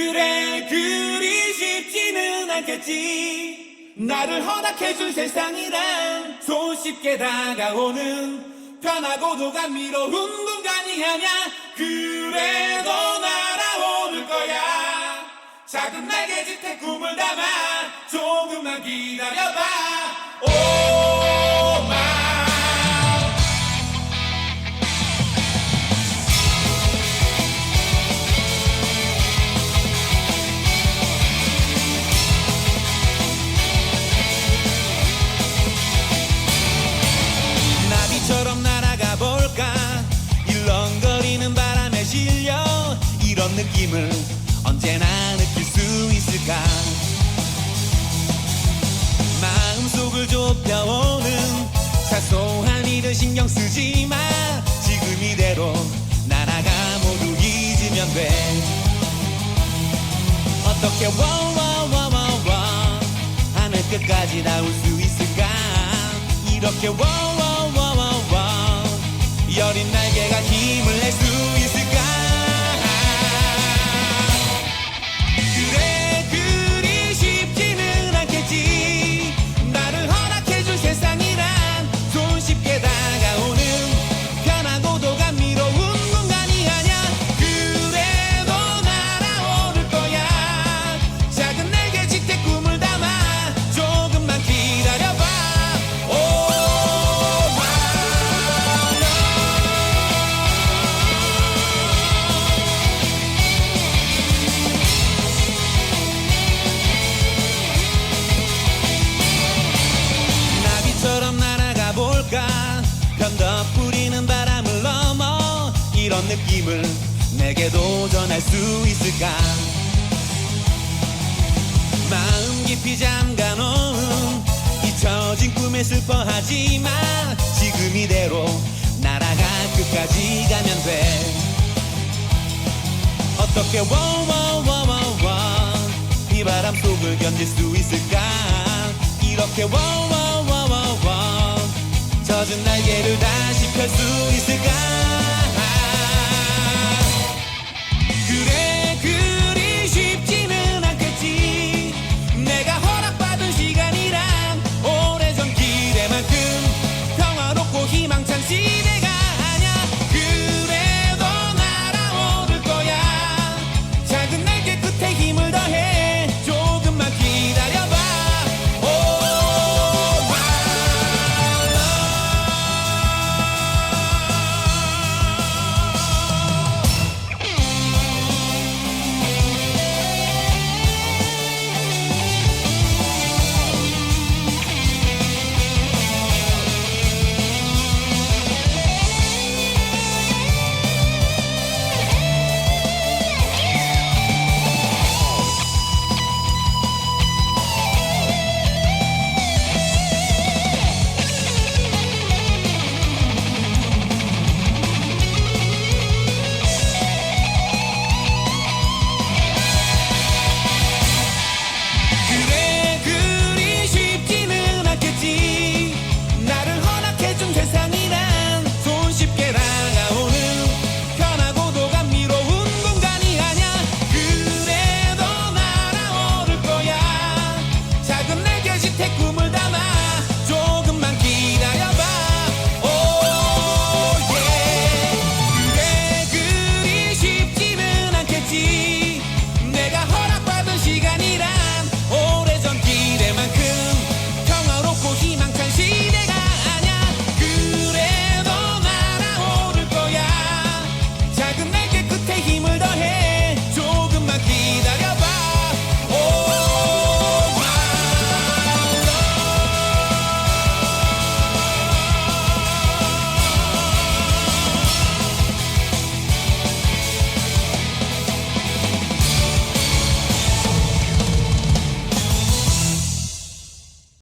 그래 그리 쉽지는 않겠지. 나를 허락해준 세상이란 손쉽게 다가오는 편하고도 감미로운 공간이 아냐 그래도 날아오를 거야. 작은 날개짓에 꿈을 담아 조금만 기다려봐 이런 느낌을 언제나 느낄 수 있을까? 마음속을 좁혀오는 사소한 일은 신경 쓰지 마. 지금 이대로 날아가 모두 잊으면 돼. 어떻게 와와와와와 하늘 끝까지 닿을 수 있을까? 이렇게 와와와와와 편덕 부리는 바람을 넘어 이런 느낌을 내게 도 전할 수 있을까? 마음 깊이 잠가놓은 잊혀진 꿈에 슬퍼하지 마. 지금 이대로 날아가 끝까지 가면 돼. 어떻게 와와와와와 이 바람 속을 견딜 수 있을까? 이렇게 와와와와와 젖은 날개를 다시 펼 수 있을까